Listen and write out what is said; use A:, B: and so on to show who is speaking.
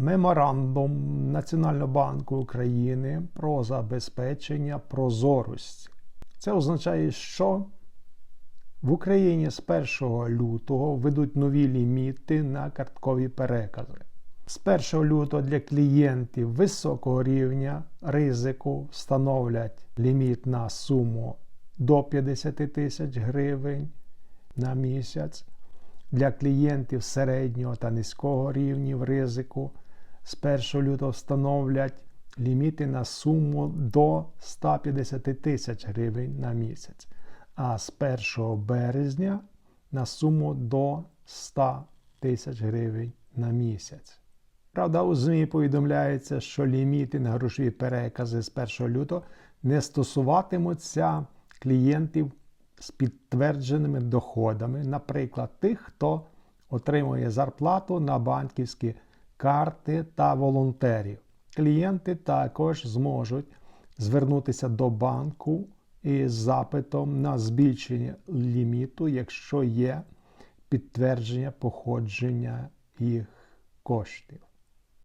A: Меморандум Національного банку України про забезпечення прозорості. Це означає, що в Україні з 1 лютого ведуть нові ліміти на карткові перекази. З 1 лютого для клієнтів високого рівня ризику встановлять ліміт на суму до 50 тисяч гривень на місяць. Для клієнтів середнього та низького рівнів ризику з 1 лютого встановлять ліміти на суму до 150 тисяч гривень на місяць, а з 1 березня на суму до 100 тисяч гривень на місяць. Правда, у ЗМІ повідомляється, що ліміти на грошові перекази з 1 лютого не стосуватимуться клієнтів з підтвердженими доходами, наприклад, тих, хто отримує зарплату на банківські карти та волонтерів. Клієнти також зможуть звернутися до банку із запитом на збільшення ліміту, якщо є підтвердження походження їх коштів.